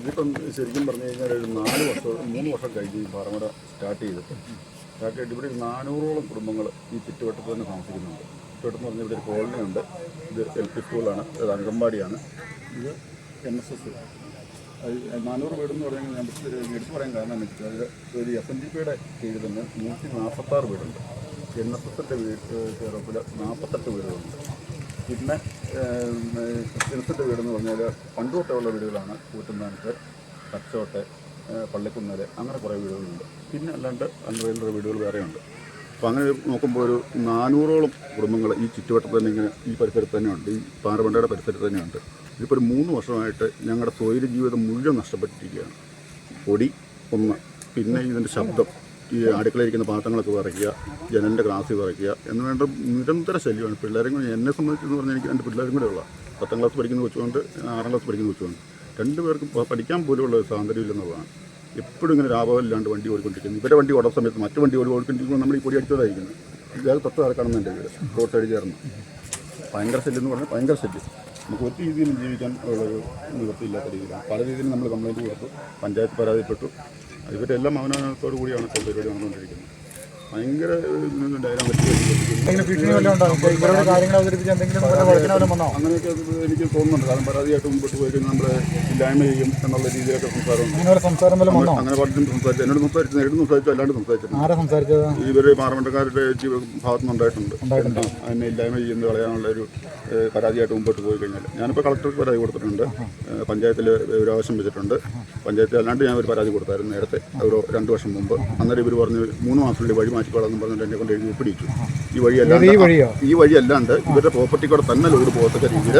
ഇതിപ്പം ശരിക്കും പറഞ്ഞു കഴിഞ്ഞാൽ ഒരു നാല് വർഷം മൂന്ന് വർഷം കഴിഞ്ഞ് ഈ പാറമട സ്റ്റാർട്ട് ചെയ്തിട്ട് സ്റ്റാർട്ട് ചെയ്തിട്ട് ഇവിടെ നാനൂറോളം കുടുംബങ്ങൾ ഈ ചുറ്റുവട്ടത്ത് തന്നെ താമസിക്കുന്നുണ്ട്. ചുറ്റുവട്ടം എന്ന് പറഞ്ഞാൽ ഇവിടെ ഒരു കോളനി ഉണ്ട്. ഇത് എൽ പി സ്കൂളാണ് ഇത് അംഗൻവാടിയാണ്. ഇത് എൻ എസ് എസ്. നാനൂറ് വീടെന്ന് പറഞ്ഞാൽ ഞാൻ എടുത്തു പറയാൻ കാരണം ഇത് ഒരു എസ് എൻ ഡി പിയുടെ കീഴിൽ തന്നെ നൂറ്റി നാൽപ്പത്താറ് വീടുണ്ട്. എൻ എസ് എസിന്റെ വീട് ചെറുപ്പിൽ നാൽപ്പത്തെട്ട് വീടുകളുണ്ട്. പിന്നെ ക്രിസ്ത്യൻസിന്റെ വീടെന്ന് പറഞ്ഞാൽ പണ്ടുതൊട്ടുള്ള വീടുകളാണ് കൂറ്റുന്നാനത്ത് കച്ചോട്ടെ പള്ളിക്കുന്നേര് അങ്ങനെ കുറേ വീടുകളുണ്ട്. പിന്നെ അല്ലാണ്ട് അൺറെയിലർ വീടുകൾ വേറെയുണ്ട്. അപ്പോൾ അങ്ങനെ നോക്കുമ്പോൾ ഒരു നാനൂറോളം കുടുംബങ്ങൾ ഈ ചുറ്റുവട്ടത്ത് തന്നെ ഇങ്ങനെ ഈ പരിസരത്ത് തന്നെയുണ്ട്. ഈ പാറമണ്ടയുടെ പരിസരത്ത് തന്നെയുണ്ട്. ഇതിപ്പോൾ ഒരു മൂന്ന് വർഷമായിട്ട് ഞങ്ങളുടെ സ്വൈര ജീവിതം മുഴുവൻ നഷ്ടപ്പെട്ടിരിക്കുകയാണ്. പൊടി ഒന്ന് പിന്നെ ഇതിന്റെ ശബ്ദം. ഈ അടുക്കളയിരിക്കുന്ന പാത്രങ്ങളൊക്കെ വിറയ്ക്കുക ജനലിന്റെ ഗ്ലാസ് വിറയ്ക്കുക എന്ന് വേണ്ട നിരന്തര ശല്യമാണ്. പിള്ളേരും കൂടി എന്നെ സംബന്ധിച്ചെന്ന് പറഞ്ഞാൽ എനിക്ക് രണ്ട് പിള്ളേരും കൂടെ ഉള്ള പത്താം ക്ലാസ് പഠിക്കുന്ന കൊച്ചുകൊണ്ട് ആറാം ക്ലാസ് പഠിക്കുന്ന കൊച്ചുകൊണ്ട്. രണ്ട് പേർക്കും പ- പഠിക്കാൻ പോലുമുള്ള ഒരു ഇല്ലെന്നുള്ളതാണ് എപ്പോഴും ഇങ്ങനെ ലാഭമില്ലാണ്ട് വണ്ടി ഓടിക്കൊണ്ടിരിക്കുന്നു. ഇവരുടെ വണ്ടി ഓടാൻ സമയത്ത് മറ്റു വണ്ടി ഓടി ഓടിക്കൊണ്ടിരിക്കുമ്പോൾ നമ്മൾ ഈ പൊടി അടിച്ചതായിരിക്കുന്നത് ഇതായത് തൊട്ട് കിടക്കണം എന്റെ വീട്. റോഡ് സൈഡ് ചേർന്ന്. ഭയങ്കര ശല്യം എന്ന് പറഞ്ഞാൽ ഭയങ്കര ശല്യം. നമുക്ക് ഒരു രീതിയിലും ജീവിക്കാൻ ഉള്ളൊരു നിവൃത്തിയില്ലാത്ത രീതിയിലാണ്. പല രീതിയിലും നമ്മൾ കംപ്ലയിന്റ് കൊടുത്തു പഞ്ചായത്ത് പരാതിപ്പെട്ടു. ഇവരെല്ലാം മൗനാനത്തോടു കൂടിയാണ് പരിപാടി നടന്നുകൊണ്ടിരിക്കുന്നത്. ഭയങ്കര അങ്ങനെയൊക്കെ എനിക്ക് തോന്നുന്നുണ്ട്. കാരണം പരാതിയായിട്ട് മുമ്പോട്ട് പോയി കഴിഞ്ഞാൽ നമ്മൾ ഇല്ലായ്മ ചെയ്യും എന്നുള്ള രീതിയിലൊക്കെ സംസാരം അങ്ങനെ പറഞ്ഞിട്ട് സംസാരിച്ചു എന്നോട് സംസാരിച്ചു നേരിട്ട് സംസാരിച്ചു അല്ലാണ്ട് സംസാരിച്ചിട്ടുണ്ട് ഇവർ പാർലമെന്റുകാരുടെ ഭാഗത്തു നിന്നുണ്ടായിട്ടുണ്ട് ആ, അതിനെ ഇല്ലായ്മ ചെയ്യുന്ന കളയാനുള്ള ഒരു പരാതിയായിട്ട് മുമ്പോട്ട് പോയി കഴിഞ്ഞാൽ. ഞാനിപ്പോൾ കളക്ടർക്ക് പരാതി കൊടുത്തിട്ടുണ്ട്. പഞ്ചായത്തിൽ ഒരു ആവശ്യം വെച്ചിട്ടുണ്ട്. പഞ്ചായത്തിൽ അല്ലാണ്ട് ഞാൻ ഒരു പരാതി കൊടുത്തായിരുന്നു നേരത്തെ ഒരു രണ്ട് വർഷം മുമ്പ്. അന്നേരം ഇവർ പറഞ്ഞു മൂന്ന് മാസത്തിനുള്ളിൽ വഴി മാറ്റിക്കോളാം പറഞ്ഞിട്ട് എന്നെ കൊണ്ട് എഴുതി ഒപ്പിടിച്ചു ഈ വഴി ഈ അല്ലാണ്ട് ഈ വഴി അല്ലാണ്ട് ഇവരുടെ പ്രോപ്പർട്ടി കൂടെ തന്നെ ലോഡ് പോകത്തക്ക രീതിയിൽ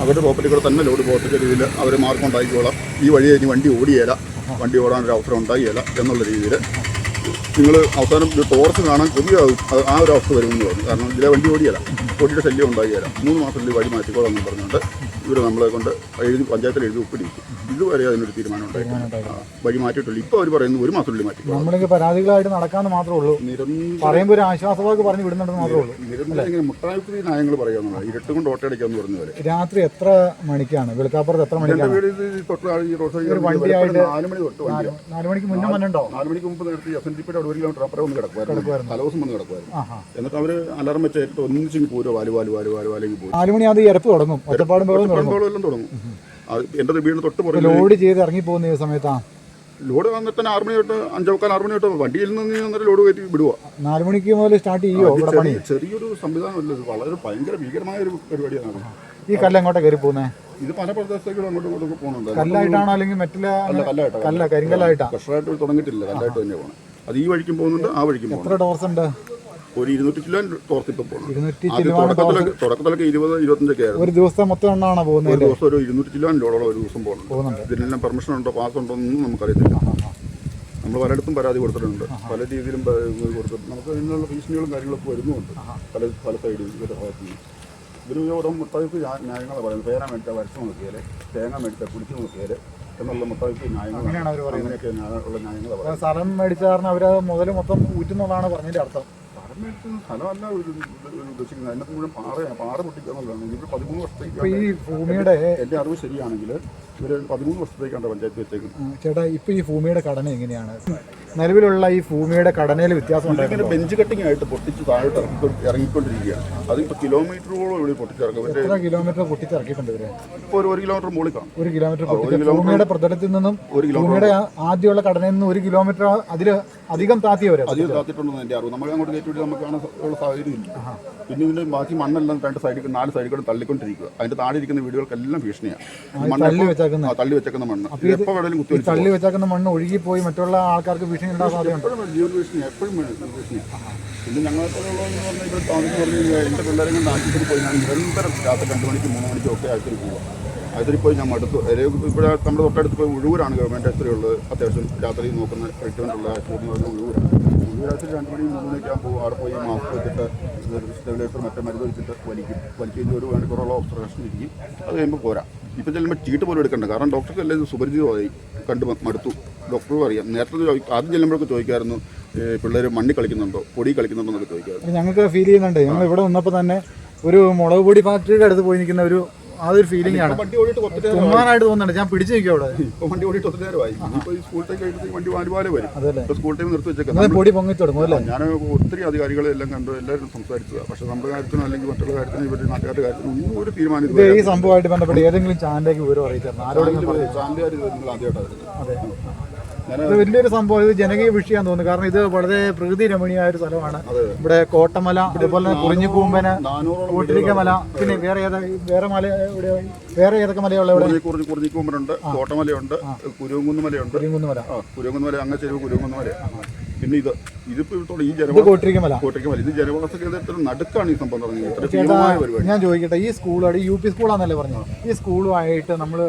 അവരുടെ പ്രോപ്പർട്ടി കൂടെ തന്നെ ലോഡ് പോകത്തക്ക രീതിയിൽ അവർ മാർക്കം ഉണ്ടാക്കിക്കോളാം. ഈ വഴി ഇനി വണ്ടി ഓടിയേല വണ്ടി ഓടാനൊരു അവസരം ഉണ്ടായില്ല എന്നുള്ള രീതിയിൽ നിങ്ങൾ അവസാനം ടോർച്ച് കാണാൻ കൊതിയാകും ആ ഒരു അവസ്ഥ വരുമെന്ന് പറഞ്ഞു. കാരണം ഇതിലെ വണ്ടി ഓടിയല്ല ഓടിയുടെ ശല്യം ഉണ്ടായില്ല മൂന്ന് മാസത്തിൽ വഴി മാറ്റിക്കോളാം എന്ന് പറഞ്ഞുകൊണ്ട് ഇവർ നമ്മളെ കൊണ്ട് എഴുതി പഞ്ചായത്തിൽ എഴുതി ഒപ്പിടിക്കും ഇതുവരെ അതിനൊരു തീരുമാനം ഉണ്ടായിട്ടില്ല വഴി മാറ്റിയിട്ടില്ല ഇപ്പോൾ അവർ പറയുന്നു ഒരു മാസത്തിനുള്ളിൽ മാറ്റി നമ്മൾക്ക് പരാതികളായിട്ട് നടക്കാന്ന് മാത്രമേ ഉള്ളൂ പറയുമ്പോൾ ഒരു ആശ്വാസവാക്ക് പറഞ്ഞു വിടുന്നുണ്ടെന്ന് മാത്രമേ ഉള്ളൂ നിരന്തരം ഇങ്ങനെ മുട്ടായുക്തി നയങ്ങൾ പറയാമെന്നുള്ളത് ഇരുട്ട് കൊണ്ട് ഓട്ടയടിക്കാന്ന് പറഞ്ഞു പോലെ രാത്രി എത്ര മണിക്കാണ് വെളുക്കാപ്പുറത്ത് എത്ര മണിക്കാണ് വീട് തൊട്ട് ഈ റോഡ് ഒരു വണ്ടിയായിട്ട് നാല് മണി തൊട്ട് നാല് മണിക്ക് മുന്നേ വന്നിട്ടുണ്ടോ നാല് മണിക്ക് മുമ്പ് നേരത്തെ എസ് എൻ ഡി പിയുടെ ഒരു കിലോമീറ്റർ അപ്പുറം ഒന്ന് കിടക്കുമായിരുന്നു തലവസം വന്ന് കിടക്കുമായിരുന്നു എന്നിട്ട് അവർ അലർം വെച്ചിട്ട് ഒന്നിച്ചിങ്ങ് ഒന്നിച്ചിങ് പോരോ വാൽ വാൽ വാൽ വാൽ വാലേക്ക് പോയി നാല് മണി അത് ഇരപ്പ് തുടങ്ങും ഒറ്റപ്പാടും പണ്ടോളം എല്ലാം തുടങ്ങും അത് എന്റെ വീടിന് തൊട്ട് പുറകിൽ ലോഡ് ചെയ്ത് ഇറങ്ങി പോകുന്ന സമയത്താണ് സമയത്താ? ലോഡ് വന്നിട്ട് തന്നെ ആറ് മണി തൊട്ട് അഞ്ചേക്കാൽ ആറ് മണി തൊട്ട് വണ്ടിയിൽ നിന്ന് അന്നേരം ലോഡ് കയറ്റി വിടുക നാല് മണിക്ക് മുതൽ സ്റ്റാർട്ട് ചെയ്യുമോ ചെറിയൊരു സംവിധാനമല്ല വളരെ ഭയങ്കര ഭീകരമായ ഒരു പരിപാടിയാണ് ഈ കല്ല് എങ്ങോട്ടാ കയറി പോകുന്നത് ഇത് പല പ്രദേശത്തേക്കും അങ്ങോട്ടും ഇങ്ങോട്ടും പോകുന്നുണ്ട്. കല്ലായിട്ടാണോ അല്ലെങ്കിൽ മെറ്റില കല്ലായിട്ടാണ് കല്ല കരിങ്കല്ലായിട്ടാ? പ്രഷറായിട്ട് തുടങ്ങിയിട്ടില്ല കല്ലായിട്ട് തന്നെ പോകണം അത് ഈ വഴിക്കും പോകുന്നുണ്ട് ആ വഴിക്കും എത്ര ഡോർസ് ഉണ്ട്? ഒരു ഇരുന്നൂറ്റി കിലോ തോർത്തിപ്പം പോകണം തുടക്കത്തിലൊക്കെ തുടക്കത്തിലൊക്കെ ഇരുപത് ഇരുപത്തഞ്ചൊക്കെ ആയിരുന്നു. ഒരു ദിവസം മൊത്തം എണ്ണാണോ പോകുന്നത് ഒരു ദിവസം ഒരു ഇരുന്നൂറ്റി കിലോ ലോഡോളം ഒരു ദിവസം പോകുന്നുണ്ട്. ഇതിനെല്ലാം പെർമിഷൻ ഉണ്ടോ പാസ് ഉണ്ടോ എന്നൊന്നും നമുക്കറിയത്തില്ല. നമ്മൾ പലയിടത്തും പരാതി കൊടുത്തിട്ടുണ്ട്. പല രീതിയിലും കൊടുത്തിട്ടുണ്ട്. നമുക്ക് ഇതിനുള്ള ഭീഷണികളും കാര്യങ്ങളൊക്കെ വരുന്നുമുണ്ട്. പല പല സൈഡിൽ ഇവരുടെ ഭാഗത്തു. നിന്ന് ഇവർ ഓരോ മുട്ടായ്ക്ക് ന്യായങ്ങളാണ് പറയുന്നത് പേന മേടിച്ചാൽ വരച്ച് നോക്കിയാൽ തേങ്ങ മേടിച്ചാൽ കുടിച്ച് നോക്കിയാൽ എന്നുള്ള മുട്ടായ്ക്ക് ന്യായങ്ങളാണ്. അങ്ങനെയാണ് അവർ പറയുന്നത്. അങ്ങനെയൊക്കെ ഉള്ള ന്യായങ്ങൾ സ്ഥലം മേടിച്ചാൽ അവർ മുതൽ മൊത്തം ഊറ്റുന്നതാണ് പറഞ്ഞതിന്റെ അർത്ഥം. മേടിച്ച് സ്ഥലമല്ല ഒരു ഒരു ഉദ്ദേശിക്കുന്നത്. അതിനകത്ത് മുഴുവൻ പാറയാണ് പാറ പൊട്ടിക്കുക എന്നുള്ളതാണ് ഇവർ പതിമൂന്ന് വർഷത്തേക്ക് ഈ ഭൂമിയുടെ എന്റെ അറിവ് ശരിയാണെങ്കിൽ ഇവർ പതിമൂന്ന് വർഷത്തേക്കാണ് പഞ്ചായത്ത് വെച്ചേക്കുന്നത്. ചേട്ടാ ഇപ്പൊ ഈ ഭൂമിയുടെ ഘടന എങ്ങനെയാണ്? നിലവിലുള്ള ഈ ഭൂമിയുടെ ഘടനയിൽ വ്യത്യാസം ഉണ്ടായിരുന്നു ബെഞ്ച് കട്ടിംഗ് ആയിട്ട് പൊട്ടിച്ച് താഴോട്ട് ഇറങ്ങിക്കൊണ്ടിരിക്കുകയാണ്. അതിപ്പോൾ കിലോമീറ്ററോളം ഇവിടെ പൊട്ടിച്ചിറക്കും എത്ര കിലോമീറ്റർ പൊട്ടിച്ചിറക്കിയിട്ടുണ്ട് ഇവർ? ഇപ്പോൾ ഒരു ഒരു കിലോമീറ്റർ മുകളിൽ കാണും. ഒരു കിലോമീറ്റർ ഭൂമിയുടെ പ്രതലത്തിൽ നിന്നും ഒരു കിലോമീറ്റർ ഭൂമിയുടെ ആദ്യമുള്ള ഘടനയിൽ നിന്ന് ഒരു കിലോമീറ്റർ അതിൽ അധികം താത്തിയവരെ അധികം താത്തിട്ടുണ്ടെന്ന് എന്റെ അറിവ്. നമ്മൾ അങ്ങോട്ട് കയറ്റി നമുക്ക് കാണാനുള്ള സാഹചര്യം ഇല്ല. പിന്നെ ഇതിന്റെ ബാക്കി മണ്ണെല്ലാം രണ്ട് സൈഡിൽ നാല് സൈഡിൽ കൂടെ തള്ളിക്കൊണ്ടിരിക്കുക. അതിന്റെ താഴെ ഇരിക്കുന്ന വീടുകൾക്കെല്ലാം ഭീഷണിയാണ് തള്ളി വെച്ചേക്കുന്ന. തള്ളി വെച്ചേക്കുന്ന മണ്ണ്. എപ്പോൾ വേണേലും കുത്തി തള്ളി വെച്ചേക്കുന്ന മണ്ണ് ഒഴുകി പോയി മറ്റുള്ള ആൾക്കാർക്ക് ഭീഷണി ഉണ്ടാകാൻ സാധ്യതയുണ്ട് എപ്പോഴും ജീവൻ ഭീഷണി എപ്പോഴും ഭീഷണിയാണ് പിന്നെ ഞങ്ങളെപ്പോലുള്ളതെന്ന് പറഞ്ഞാൽ ഇവിടെ താമസം പറഞ്ഞു കഴിഞ്ഞാൽ എന്റെ പിള്ളേരെ കൊണ്ട് ആശുപത്രി പോയി ഞാൻ നിരന്തരം രാത്രി രണ്ട് മണിക്ക് മൂന്ന് മണിക്കും ഒക്കെ ആശുപത്രി പോവുക പോയി ഞാൻ മടുത്തു. ഇവിടെ നമ്മുടെ തൊട്ടടുത്ത് പോയി ഉഴൂരാണ് ഗവൺമെന്റ് ആശുപത്രി ഉള്ളത്. അത്യാവശ്യം രാത്രി നോക്കുന്ന ട്രീറ്റ്മെന്റ് ഉള്ള ആശുപത്രി എന്ന് പറഞ്ഞാൽ ഉഴൂരാണ്. ഉഴൂരാശുപത്രി രണ്ട് മണി മൂന്ന് മണിക്ക് ഞാൻ പോകും അവിടെ പോയി മാസ്ക് വെച്ചിട്ട് സ്റ്റെബിലൈസർ മറ്റേ മരുന്ന് വെച്ചിട്ട് വലിക്കും. വലിക്കുന്ന ഒരു മണിക്കൂറോളം ഒബ്സർവേഷൻ ഇരിക്കും. അത് കഴിയുമ്പോൾ പോരാ. ഇപ്പം ചെല്ലുമ്പോൾ ചീട്ട് പോലും എടുക്കണ്ട. കാരണം ഡോക്ടർക്ക് എല്ലാം സുപരിചിതമായി കണ്ട് മടുത്തു. ഡോക്ടറും അറിയാം. നേരത്തെ ആദ്യം ചെല്ലുമ്പോഴൊക്കെ ചോദിക്കായിരുന്നു പിള്ളേർ മണ്ണി കളിക്കുന്നുണ്ടോ പൊടി കളിക്കുന്നുണ്ടോ എന്നൊക്കെ ചോദിക്കായിരുന്നു ഞങ്ങൾക്ക് ഫീൽ ചെയ്യുന്നുണ്ട്. ഞങ്ങൾ ഇവിടെ വന്നപ്പോൾ തന്നെ ഒരു മുളക് പൊടി ഫാക്ടറിയുടെ അടുത്ത് പോയി നിൽക്കുന്ന ഒരു അതൊരു ഫീലിംഗ് ആണ്. വണ്ടി ഓടിയിട്ട്. തുമ്മാനായിട്ട് തോന്നുന്നുണ്ട്. ഞാൻ പിടിച്ചു നിൽക്കും അവിടെ. ഇപ്പൊ വണ്ടി ഓടിയിട്ട് ഒത്തിരി നേരമായി ഇപ്പൊ ഈ സ്കൂൾ ടൈം കഴിയുമ്പോഴത്തേക്ക് വണ്ടി വാലുപാലെ വരും. അതല്ലേ ഇപ്പൊ സ്കൂൾ ടൈം നിർത്തി വെച്ചേക്കാം. അത് പൊടി പൊങ്ങി തുടങ്ങും അല്ലേ? ഞാൻ ഒത്തിരി അധികാരികളെ എല്ലാം കണ്ടു. എല്ലാവരും സംസാരിച്ചതാണ് പക്ഷെ നമ്മുടെ കാര്യത്തിനും അല്ലെങ്കിൽ മറ്റുള്ള കാര്യത്തിനും ഇവരുടെ നാട്ടുകാരുടെ കാര്യത്തിനും ഒന്നും ഒരു തീരുമാനം ഇത് ഈ സംഭവമായിട്ട് ബന്ധപ്പെട്ട് ഏതെങ്കിലും ചാനലിലേക്ക് വിവരം അറിയിച്ചു ആരോടെങ്കിലും ചാനലുകാർ നിങ്ങൾ ആദ്യമായിട്ടാണ് അതെ. ഇത് വലിയൊരു സംഭവം. ഇത് ജനകീയ വിഷയം തോന്നുന്നു. കാരണം ഇത് വളരെ പ്രകൃതി രമണീയമായ ഒരു സ്ഥലമാണ്. ഇവിടെ കോട്ടമല അതുപോലെ തന്നെ കുറിഞ്ഞിക്കൂമ്പന് കൂട്ടിരിക്ക മല പിന്നെ വേറെ ഏതാ വേറെ മല ഇവിടെ വേറെ ഏതൊക്കെ മലയുള്ള ഇവിടെ? കുറിഞ്ഞി കുറിഞ്ഞി കുറിഞ്ഞിക്കുമ്പനുണ്ട് കോട്ടമലയുണ്ട് കുരുവങ്കുന്ന് മലയുണ്ട് കുരിങ്കുന്ന് മല കുരുവങ്കുന്ന് മല അങ്ങനെ ചെരുവ് കുരുവങ്കുന്ന് മല പിന്നെ ഇത് ഇതിപ്പോ ഇവിടെ ഈ ജനവാസ കോട്ടിരിക്ക മല. ഇത് ജനവാസ കേന്ദ്രത്തിന് നടുക്കാണ് ഈ സംഭവം തുടങ്ങിയത് ഇത്ര ചേട്ടാ ഭീമമായ പരിപാടി. ഞാൻ ചോദിക്കട്ടെ ഈ സ്കൂളാണ് യു പി സ്കൂളാന്നല്ലേ പറഞ്ഞു ഈ സ്കൂളുമായിട്ട് നമ്മൾ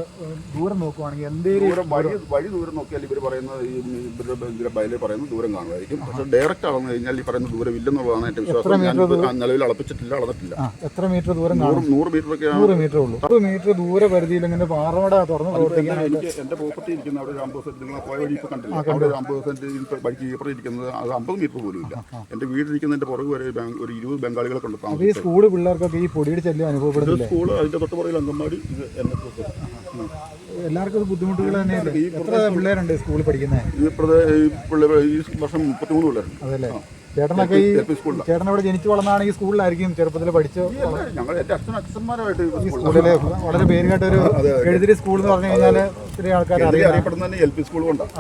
ദൂരം നോക്കുവാണെങ്കിൽ എന്തേലും ദൂരം വഴി വഴി ദൂരം നോക്കിയാൽ ഇവർ പറയുന്നത് ഈ ഇവരുടെ ബയലിൽ പറയുന്നത് ദൂരം കാണുമായിരിക്കും. പക്ഷെ ഡയറക്റ്റ് അളന്നു കഴിഞ്ഞാൽ ഈ പറയുന്ന ദൂരം ഇല്ലെന്നുള്ളതാണ് എന്റെ വിശ്വാസം. ഞാൻ നിലവിൽ അളപ്പിച്ചിട്ടില്ല അളന്നിട്ടില്ല. എത്ര മീറ്റർ ദൂരം കാണും? നൂറ് മീറ്റർ ഒക്കെ നൂറ് മീറ്റർ ഉള്ളൂ. നൂറ് മീറ്റർ ദൂര പരിധിയിൽ ഇങ്ങനെ പാറമട തുറന്ന് എന്റെ പ്രോപ്പർട്ടി ഇരിക്കുന്ന അവിടെ ഒരു അമ്പത് സെന്റ് നിങ്ങൾ പോയ വഴി ഇപ്പൊ കണ്ടില്ല? അവിടെ ഒരു അമ്പത് സെന്റ് വഴിക്ക് ഇപ്പുറം ഇരിക്കുന്നത് അത് അമ്പത് മീറ്റർ പോലും ഇല്ല എന്റെ വീടിരിക്കുന്നതിന്റെ പുറകു വരെ ഒരു ഇരുപത് ബംഗാളികളെ കൊണ്ട് അപ്പൊ സ്കൂൾ പിള്ളേർക്കൊക്കെ ഈ പൊടിയുടെ ശല്യം അനുഭവപ്പെടുന്നില്ലേ? സ്കൂൾ അതിന്റെ തൊട്ടുപുറകിൽ അങ്കമാടി ഇത് എന്നെ എല്ലാവർക്കും ഇത് ബുദ്ധിമുട്ടുകൾ തന്നെയാണ് എത്ര പിള്ളേരുണ്ട് സ്കൂളിൽ പഠിക്കുന്നത് ഈ പിള്ളേർ ഈ വർഷം മുപ്പത്തിമൂന്ന് പിള്ളേരുണ്ട്. അതല്ലേ? ചേട്ടനൊക്കെ ഈ ചേട്ടൻ ഇവിടെ ജനിച്ചു വളർന്നാണെങ്കിൽ സ്കൂളിലായിരിക്കും ചെറുപ്പത്തിൽ പഠിച്ചു ഞങ്ങൾ അച്ഛനും അച്ഛന്മാരുമായിട്ട് ഈ സ്കൂളിലെ. വളരെ പേരുകേട്ട ഒരു എഴുതിരി സ്കൂൾ എന്ന് പറഞ്ഞു കഴിഞ്ഞാൽ ഒത്തിരി ആൾക്കാർ അറിയപ്പെടുന്ന തന്നെ എൽ പി സ്കൂളും കൊണ്ടാണ്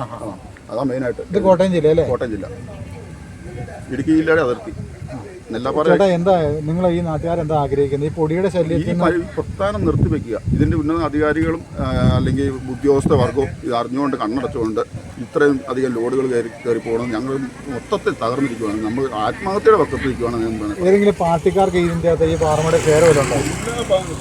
അതാ മെയിനായിട്ട് ഇത് കോട്ടയം ജില്ല അല്ലേ കോട്ടയം ജില്ല. ഇടുക്കി ജില്ലയുടെ അതിർത്തി. നെല്ലാപ്പാറ ചേട്ടാ എന്താ നിങ്ങൾ ഈ നാട്ടുകാർ എന്താ ആഗ്രഹിക്കുന്നത്? ഈ പൊടിയുടെ ഈ ശല്യത്തിൽ പരി- പ്രസ്ഥാനം നിർത്തിവെക്കുക ഇതിന്റെ ഉന്നത അധികാരികളും ആ, അല്ലെങ്കിൽ ഉദ്യോഗസ്ഥ വർഗവും ഇത് അറിഞ്ഞുകൊണ്ട് കണ്ണടച്ചുകൊണ്ട് ഇത്രയും അധികം ലോഡുകൾ കയറി കയറി പോകണം. ഞങ്ങൾ മൊത്തത്തിൽ തകർന്നിരിക്കുകയാണ് നമ്മൾ ആത്മഹത്യയുടെ വക്കത്തിരിക്കുകയാണ് ഞാൻ പറയുന്നത് ഏതെങ്കിലും പാർട്ടിക്കാർക്ക് ഇതിന്റെ അകത്ത് ഈ പാറമട ഷെയർ വല്ലതുണ്ടോ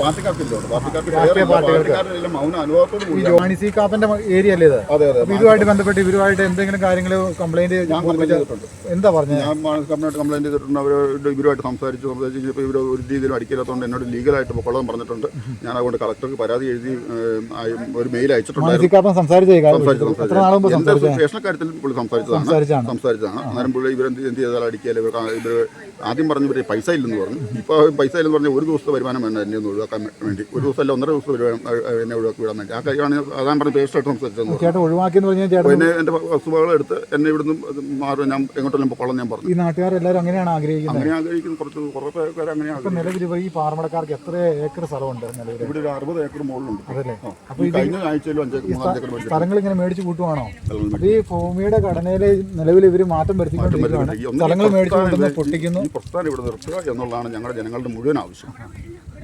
പാർട്ടിക്കാർക്കില്ല പാർട്ടിക്കാർക്ക്. പാർട്ടിക്കാരെല്ലാം മൗന അനുഭവത്തോട് ഈ കൂടി ജോണി സി കാപ്പന്റെ ഏരിയ അല്ലേ ഇത്? അതെ അതെ ബന്ധപ്പെട്ട് ഇവരുമായിട്ട് എന്തെങ്കിലും കാര്യങ്ങൾ കംപ്ലൈന്റ് ഞാൻ ചെയ്തിട്ടുണ്ട്. എന്താ പറഞ്ഞത്? ഞാൻ കമ്പനിയായിട്ട് കംപ്ലൈന്റ് ചെയ്തിട്ടുണ്ട്. അവരോട് ഇവരുമായിട്ട് സംസാരിച്ചു. സംസാരിച്ച് ഇപ്പോൾ ഇവർ ഒരു രീതിയിലും അടിക്കില്ലാത്തതുകൊണ്ട് എന്നോട് ലീഗലായിട്ട് പൊക്കോളം പറഞ്ഞിട്ടുണ്ട്. ഞാൻ അതുകൊണ്ട് കളക്ടർക്ക് പരാതി എഴുതി ഒരു മെയിൽ അയച്ചിട്ടുണ്ട് സംസാരിച്ചു സംസാരിച്ചു എന്റെ സംസാരിച്ച സ്റ്റേഷന്റെ കാര്യത്തിൽ പുള്ളി സംസാരിച്ചതാണ്. സംസാരിച്ചതാണ്. അന്നേരം പുള്ളി ഇവരെന്ത് എന്ത് ചെയ്താൽ അടിക്കില്ല ഇവർ ഇവർ ആദ്യം പറഞ്ഞു ഇവർ പൈസ ഇല്ലെന്ന് പറഞ്ഞു. ഇപ്പോൾ പൈസ ഇല്ലെന്ന് പറഞ്ഞാൽ ഒരു ദിവസത്തെ വരുമാനം വേണ്ട എന്നെ ഒന്ന് ഒഴിവാക്കാൻ വേണ്ടി. ഒരു ദിവസം അല്ല ഒന്നര ദിവസം വരുമാനം എന്നെ ഒഴിവാക്കി വിടാൻ വേണ്ടി. ആ കാര്യമാണ് അതാണ് പറഞ്ഞ് പേസ്റ്റായിട്ട് സംസാരിച്ചത് പിന്നെ എന്റെ വസ്തുവകൾ എടുത്ത് എന്നെ ഇവിടുന്ന് മാറി. ഞാൻ എങ്ങോട്ടെല്ലാം പൊക്കോളം ഞാൻ പറഞ്ഞു. ഈ നാട്ടുകാരെല്ലാവരും അങ്ങനെയാണ് ആഗ്രഹിക്കുന്നത്. അങ്ങനെ ആഗ്രഹിക്കുന്ന. കുറച്ച് കുറേ പേർ അങ്ങനെ നിലവിൽ ഈ പാറമടക്കാർക്ക് എത്ര ഏക്കർ സ്ഥലമുണ്ട് ഇവിടെ ഒരു അറുപത് ഏക്കർ മുകളിലുണ്ട്. അതല്ലേ അപ്പോൾ കഴിഞ്ഞ ആഴ്ചയിലും അഞ്ചേക്കർ സ്ഥലങ്ങൾ ഇങ്ങനെ മേടിച്ച് കൂട്ടുവാണോ? ഈ ഭൂമിയുടെ ഘടനയിൽ നിലവിൽ ഇവർ മാറ്റം വരുത്തിക്കൊണ്ടിരിക്കുകയാണ്. സ്ഥലങ്ങൾ മേടിച്ച് പൊട്ടിക്കുന്നു. പ്രസ്ഥാനം ഇവിടെ നിർത്തുക എന്നുള്ളതാണ് ഞങ്ങളുടെ ജനങ്ങളുടെ മുഴുവൻ ആവശ്യം.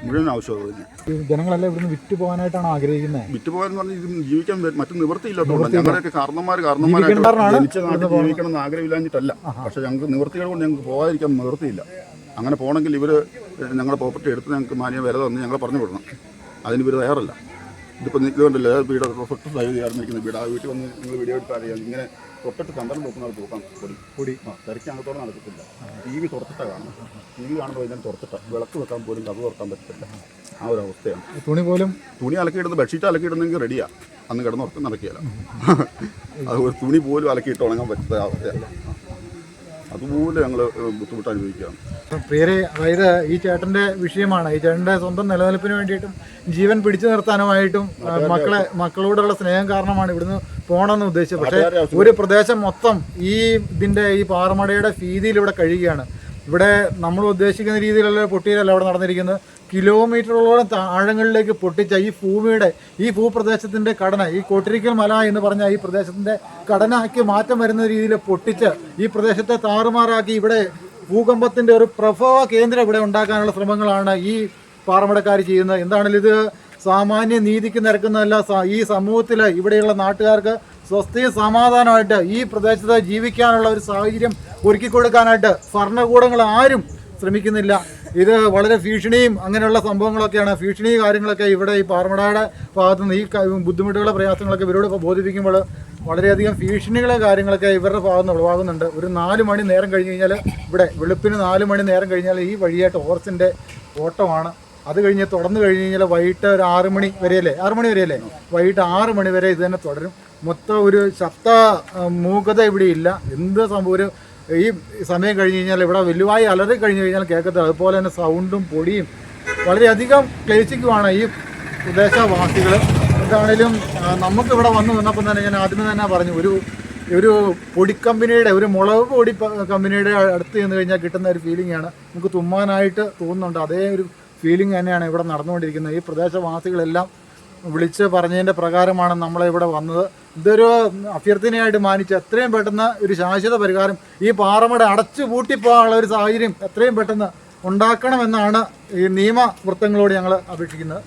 മുഴുവൻ ആവശ്യം അത് ജനങ്ങളെല്ലാം ഇവിടുന്ന് വിറ്റ് പോകാനായിട്ടാണ് ആഗ്രഹിക്കുന്നത്. വിറ്റുപോകാൻ പറഞ്ഞാൽ ഇത് ജീവിക്കാൻ മറ്റും മറ്റു നിവൃത്തിയില്ലാത്തതുകൊണ്ട് ഞങ്ങളുടെയൊക്കെ കാരണന്മാർ കാരണന്മാരായിട്ട് ജനിച്ച നാട്ടിൽ ജീവിക്കണം എന്ന് ആഗ്രഹമില്ലാഞ്ഞിട്ടല്ല. പക്ഷെ ഞങ്ങൾക്ക് നിവൃത്തികൾ കൊണ്ട് ഞങ്ങൾക്ക് പോകാതിരിക്കാൻ നിവൃത്തിയില്ല. അങ്ങനെ പോകണമെങ്കിൽ ഇവർ ഞങ്ങളുടെ പ്രോപ്പർട്ടി എടുത്ത് ഞങ്ങൾക്ക് മാന്യ വില തന്ന് ഞങ്ങളെ പറഞ്ഞു വിടണം. അതിന് ഇവർ തയ്യാറല്ല. ഇതിപ്പോൾ ഇതുകൊണ്ടല്ലേ വീട് തൊട്ട് സൈഡ് ചേർന്നിരിക്കുന്ന വീട്. ആ വീട്ടിൽ വന്ന് നിങ്ങൾ വീഡിയോ എടുത്താൽ അറിയാം ഇങ്ങനെ തൊട്ടിട്ട് കണ്ടം നോക്കുന്ന തൂക്കാം. പൊടി. പൊടി. ആ തിരക്കകത്തോടെ നടക്കത്തില്ല. ടി വി തുറച്ചിട്ടാണ് കാണുന്നത്. ടി വി കാണുമ്പോൾ ഇതിനെ തുറത്തിട്ട. വിളക്ക് വെക്കാൻ പോലും കഥ തുറക്കാൻ പറ്റത്തില്ല. ആ ഒരു അവസ്ഥയാണ്. തുണി പോലും? തുണി അലക്കിയിടുന്നത് ബെഡ്ഷീറ്റ് അലക്കിയിടുന്നെങ്കിൽ റെഡിയാണ് അന്ന് കിടന്ന് ഉറക്കം നടക്കിയല്ല അത് ഒരു തുണി പോലും അലക്കിയിട്ട് ഉണങ്ങാൻ പറ്റാത്ത അവസ്ഥയല്ല അതുപോലെ ഞങ്ങൾ ബുദ്ധിമുട്ട് അനുഭവിക്കുകയാണ്. പ്രിയരെ അതായത് ഈ ചേട്ടന്റെ വിഷയമാണ്. ഈ ചേട്ടന്റെ സ്വന്തം നിലനിൽപ്പിന് വേണ്ടിയിട്ടും ജീവൻ പിടിച്ചു നിർത്താനുമായിട്ടും മക്കളെ മക്കളോടുള്ള സ്നേഹം കാരണമാണ് ഇവിടുന്ന് പോകണമെന്ന് ഉദ്ദേശിച്ചത്. പക്ഷേ ഒരു പ്രദേശം മൊത്തം ഈ ഇതിന്റെ ഈ പാറമടയുടെ ഭീതിയിൽ ഇവിടെ കഴിയുകയാണ്. ഇവിടെ നമ്മൾ ഉദ്ദേശിക്കുന്ന രീതിയിലുള്ള പൊട്ടിയിലല്ല അവിടെ നടന്നിരിക്കുന്നത്. കിലോമീറ്ററോളം ആഴങ്ങളിലേക്ക് പൊട്ടിച്ച ഈ ഭൂമിയുടെ ഈ ഭൂപ്രദേശത്തിന്റെ ഘടന ഈ കോട്ടിരിക്കൽ മല എന്ന് പറഞ്ഞ ഈ പ്രദേശത്തിന്റെ ഘടനയ്ക്ക് മാറ്റം വരുന്ന രീതിയിൽ പൊട്ടിച്ച് ഈ പ്രദേശത്തെ താറുമാറാക്കി ഇവിടെ ഭൂകമ്പത്തിന്റെ ഒരു പ്രഭവ കേന്ദ്രം ഇവിടെ ഉണ്ടാക്കാനുള്ള ശ്രമങ്ങളാണ് ഈ പാറമടക്കാർ ചെയ്യുന്നത്. എന്താണെങ്കിലും ഇത് സാമാന്യ നീതിക്ക് നിരക്കുന്നതല്ല ഈ സമൂഹത്തിൽ ഇവിടെയുള്ള നാട്ടുകാർക്ക് സ്വസ്ഥയും സമാധാനമായിട്ട് ഈ പ്രദേശത്ത് ജീവിക്കാനുള്ള ഒരു സാഹചര്യം ഒരുക്കി കൊടുക്കാനായിട്ട് ഭരണകൂടങ്ങൾ ആരും ശ്രമിക്കുന്നില്ല. ഇത് വളരെ ഭീഷണിയും അങ്ങനെയുള്ള സംഭവങ്ങളൊക്കെയാണ്. ഭീഷണി കാര്യങ്ങളൊക്കെ ഇവിടെ ഈ പാർമടയുടെ ഭാഗത്തു നിന്ന് ഈ ബുദ്ധിമുട്ടുകളുടെ ബുദ്ധിമുട്ടുകളെ പ്രയാസങ്ങളൊക്കെ ഇവരോട് ബോധിപ്പിക്കുമ്പോൾ വളരെയധികം ഭീഷണികളെ കാര്യങ്ങളൊക്കെ ഇവരുടെ ഭാഗത്ത് നിന്ന് ഉളവാകുന്നുണ്ട്. ഒരു നാല് മണി നേരം കഴിഞ്ഞ് കഴിഞ്ഞാൽ ഇവിടെ വെളുപ്പിന് നാല് മണി നേരം കഴിഞ്ഞാൽ ഈ വഴിയായിട്ട് ഓർച്ചിന്റെ ഓട്ടമാണ്. അത് കഴിഞ്ഞ് തുടർന്ന് കഴിഞ്ഞ് കഴിഞ്ഞാൽ വൈകിട്ട് ഒരു ആറ് മണി വരെയല്ലേ? ആറ് മണി വരെയല്ലേ? വൈകിട്ട് ആറ് മണി വരെ ഇത് തന്നെ തുടരും. മൊത്തം ഒരു ആ, മൂകത ഇവിടെ ഇല്ല. എന്ത് സംഭവം? ഒരു ഈ സമയം കഴിഞ്ഞ് കഴിഞ്ഞാൽ ഇവിടെ വലുതായി അലറി കഴിഞ്ഞ് കഴിഞ്ഞാൽ കേൾക്കത്തില്ല. അതുപോലെ തന്നെ സൗണ്ടും പൊടിയും വളരെയധികം ക്ലേശിക്കുവാണ് ഈ പ്രദേശവാസികൾ. എന്താണേലും നമുക്കിവിടെ വന്നു വന്നപ്പം തന്നെ ഞാൻ ആദ്യമേ തന്നെ പറഞ്ഞു ഒരു ഒരു പൊടിക്കമ്പനിയുടെ ഒരു മുളക് പൊടി കമ്പനിയുടെ അടുത്ത് ചെന്ന് കഴിഞ്ഞാൽ കിട്ടുന്ന ഒരു ഫീലിംഗ് ആണ്. നമുക്ക് തുമ്മാനായിട്ട് തോന്നുന്നുണ്ട്. അതേ ഒരു ഫീലിംഗ് തന്നെയാണ് ഇവിടെ നടന്നുകൊണ്ടിരിക്കുന്നത്. ഈ പ്രദേശവാസികളെല്ലാം വിളിച്ച് പറഞ്ഞതിന്റെ പ്രകാരമാണ് നമ്മളിവിടെ വന്നത്. ഇതൊരു അഭ്യർത്ഥനയായിട്ട് മാനിച്ച് എത്രയും പെട്ടെന്ന് ഒരു ശാശ്വത പരിഹാരം ഈ പാറമട അടച്ചു പൂട്ടിപ്പോകാനുള്ള ഒരു സാഹചര്യം എത്രയും പെട്ടെന്ന് ഉണ്ടാക്കണമെന്നാണ് ഈ നിയമവൃത്തങ്ങളോട് ഞങ്ങൾ അപേക്ഷിക്കുന്നത്.